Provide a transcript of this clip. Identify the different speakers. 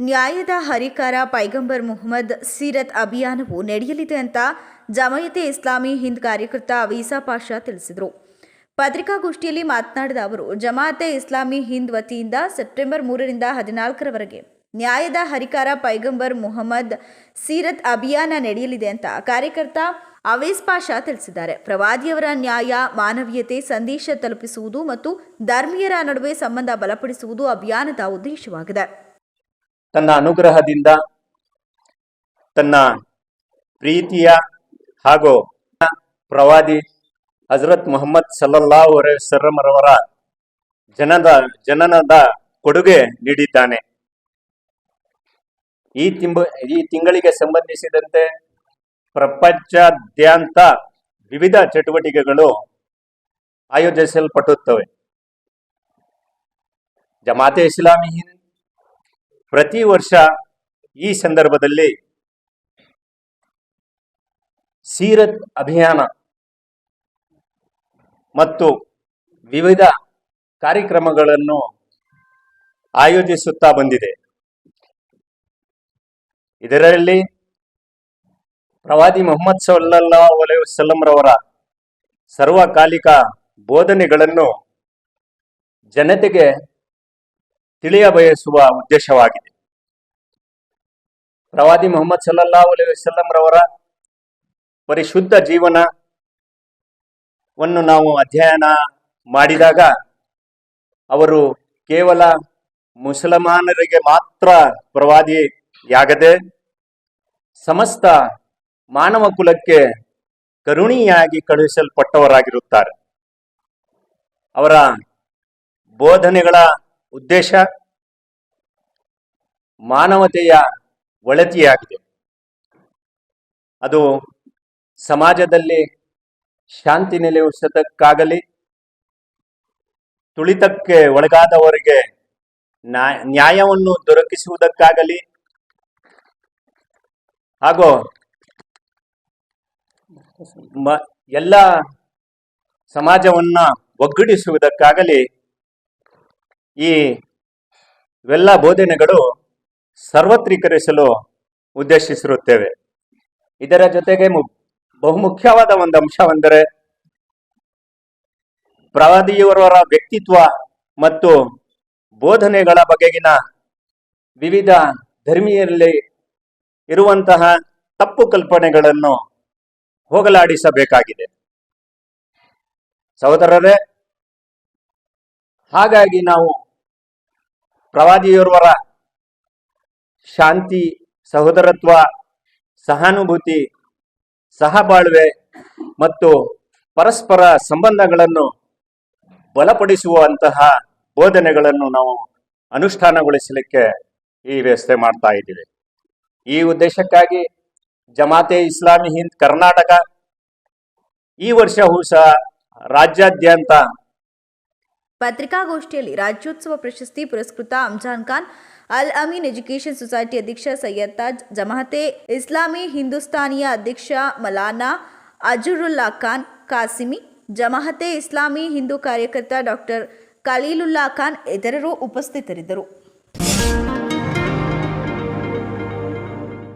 Speaker 1: ನ್ಯಾಯದ ಹರಿಕಾರ ಪೈಗಂಬರ್ ಮುಹಮ್ಮದ್ ಸೀರತ್ ಅಭಿಯಾನವು ನಡೆಯಲಿದೆ ಅಂತ ಜಮಾಯತೆ ಇಸ್ಲಾಮಿ ಹಿಂದ್ ಕಾರ್ಯಕರ್ತ ವೀಸಾ ಪಾಷಾ ತಿಳಿಸಿದರು. ಪತ್ರಿಕಾಗೋಷ್ಠಿಯಲ್ಲಿ ಮಾತನಾಡಿದ ಅವರು ಜಮಾತೆ ಇಸ್ಲಾಮಿ ಹಿಂದ್ ವತಿಯಿಂದ ಸೆಪ್ಟೆಂಬರ್ ಮೂರರಿಂದ ಹದಿನಾಲ್ಕರವರೆಗೆ ನ್ಯಾಯದ ಹರಿಕಾರ ಪೈಗಂಬರ್ ಮುಹಮ್ಮದ್ ಸೀರತ್ ಅಭಿಯಾನ ನಡೆಯಲಿದೆ ಅಂತ ಕಾರ್ಯಕರ್ತ ಅವೇಸ್ ಪಾಷಾ ತಿಳಿಸಿದ್ದಾರೆ. ಪ್ರವಾದಿಯವರ ನ್ಯಾಯ, ಮಾನವೀಯತೆ, ಸಂದೇಶ ತಲುಪಿಸುವುದು ಮತ್ತು ಧರ್ಮೀಯರ ನಡುವೆ ಸಂಬಂಧ ಬಲಪಡಿಸುವುದು ಅಭಿಯಾನದ ಉದ್ದೇಶವಾಗಿದೆ.
Speaker 2: ತನ್ನ ಅನುಗ್ರಹದಿಂದ, ತನ್ನ ಪ್ರೀತಿಯ ಹಾಗೂ ಪ್ರವಾದಿ ಹಜರತ್ ಮೊಹಮ್ಮದ್ ಸಲ್ಲಲ್ಲಾಹು ರವರ ಜನದ, ಜನನದ ಕೊಡುಗೆ ನೀಡಿದ್ದಾನೆ. ಈ ತಿಂಬ, ಈ ತಿಂಗಳಿಗೆ ಸಂಬಂಧಿಸಿದಂತೆ ಪ್ರಪಂಚಾದ್ಯಂತ ವಿವಿಧ ಚಟುವಟಿಕೆಗಳು ಆಯೋಜಿಸಲ್ಪಟ್ಟುತ್ತವೆ. ಜಮಾತೆ ಇಸ್ಲಾಮಿ ಹಿಂದ್ ಪ್ರತಿ ವರ್ಷ ಈ ಸಂದರ್ಭದಲ್ಲಿ ಸೀರತ್ ಅಭಿಯಾನ ಮತ್ತು ವಿವಿಧ ಕಾರ್ಯಕ್ರಮಗಳನ್ನು ಆಯೋಜಿಸುತ್ತಾ ಬಂದಿದೆ. ಇದರಲ್ಲಿ ಪ್ರವಾದಿ ಮೊಹಮ್ಮದ್ ಸಲ್ಲಾ ಅಲೈಹಿ ವಸಲ್ಲಂ ರವರ ಸರ್ವಕಾಲಿಕ ಬೋಧನೆಗಳನ್ನು ಜನತೆಗೆ ತಿಳಿಯ ಬಯಸುವ ಉದ್ದೇಶವಾಗಿದೆ. ಪ್ರವಾದಿ ಮೊಹಮ್ಮದ್ ಸಲ್ಲಲ್ಲಾಹು ಅಲೈಹಿ ವಸಲ್ಲಂ ರವರ ಪರಿಶುದ್ಧ ಜೀವನವನ್ನು ನಾವು ಅಧ್ಯಯನ ಮಾಡಿದಾಗ ಅವರು ಕೇವಲ ಮುಸಲ್ಮಾನರಿಗೆ ಮಾತ್ರ ಪ್ರವಾದಿಯಾಗದೆ ಸಮಸ್ತ ಮಾನವ ಕುಲಕ್ಕೆ ಕರುಣಿಯಾಗಿ ಕಳುಹಿಸಲ್ಪಟ್ಟವರಾಗಿರುತ್ತಾರೆ. ಅವರ ಬೋಧನೆಗಳ ಉದ್ದೇಶ ಮಾನವತೆಯ ಒಳತಿಯಾಗಿದೆ. ಅದು ಸಮಾಜದಲ್ಲಿ ಶಾಂತಿ ನೆಲೆಸದಕ್ಕಾಗಲಿ ತುಳಿತಕ್ಕೆ ಒಳಗಾದವರಿಗೆ ನ್ಯಾ- ನ್ಯಾಯವನ್ನು ದೊರಕಿಸುವುದಕ್ಕಾಗಲಿ, ಹಾಗೂ ಎಲ್ಲ ಸಮಾಜವನ್ನ ಒಗ್ಗೂಡಿಸುವುದಕ್ಕಾಗಲಿ ಈ ಇವೆಲ್ಲ ಬೋಧನೆಗಳು ಸರ್ವತ್ರೀಕರಿಸಲು ಉದ್ದೇಶಿಸಿರುತ್ತೇವೆ. ಇದರ ಜೊತೆಗೆ ಬಹುಮುಖ್ಯವಾದ ಒಂದು ಅಂಶವೆಂದರೆ ಪ್ರವಾದಿಯವರ ವ್ಯಕ್ತಿತ್ವ ಮತ್ತು ಬೋಧನೆಗಳ ಬಗೆಗಿನ ವಿವಿಧ ಧರ್ಮೀಯರಲ್ಲಿ ಇರುವಂತಹ ತಪ್ಪು ಕಲ್ಪನೆಗಳನ್ನು ಹೋಗಲಾಡಿಸಬೇಕಾಗಿದೆ. ಸಹೋದರರೇ ಹಾಗಾಗಿ ನಾವು ಪ್ರವಾದಿಯೋರ್ವರ ಶಾಂತಿ, ಸಹೋದರತ್ವ, ಸಹಾನುಭೂತಿ, ಸಹಬಾಳ್ವೆ ಮತ್ತು ಪರಸ್ಪರ ಸಂಬಂಧಗಳನ್ನು ಬಲಪಡಿಸುವಂತಹ ಬೋಧನೆಗಳನ್ನು ನಾವು ಅನುಷ್ಠಾನಗೊಳಿಸಲಿಕ್ಕೆ ಈ ವ್ಯವಸ್ಥೆ ಮಾಡ್ತಾ ಇದ್ದೀವಿ. ಈ ಉದ್ದೇಶಕ್ಕಾಗಿ ಜಮಾತೆ ಇಸ್ಲಾಮಿ ಹಿಂದ್ ಕರ್ನಾಟಕ ಈ ವರ್ಷವೂ ಸಹ ರಾಜ್ಯಾದ್ಯಂತ
Speaker 1: ಪತ್ರಿಕಾಗೋಷ್ಠಿಯಲ್ಲಿ ರಾಜ್ಯೋತ್ಸವ ಪ್ರಶಸ್ತಿ ಪುರಸ್ಕೃತ ಅಮ್ಜಾನ್ ಖಾನ್, ಅಲ್ ಅಮೀನ್ ಎಜುಕೇಷನ್ ಸೊಸೈಟಿ ಅಧ್ಯಕ್ಷ ಸೈಯದ್ ತಾಜ್ ಜಮಾತೆ ಇಸ್ಲಾಮಿ ಹಿಂದೂಸ್ತಾನಿಯ ಅಧ್ಯಕ್ಷ ಮಲಾನಾ ಅಜುರುಲ್ಲಾ ಖಾನ್, ಕಾಸಿಮಿ ಜಮಾತೆ ಇಸ್ಲಾಮಿ ಹಿಂದೂ ಕಾರ್ಯಕರ್ತ ಡಾಕ್ಟರ್ ಖಲೀಲುಲ್ಲಾ ಖಾನ್, ಇತರರು ಉಪಸ್ಥಿತರಿದ್ದರು.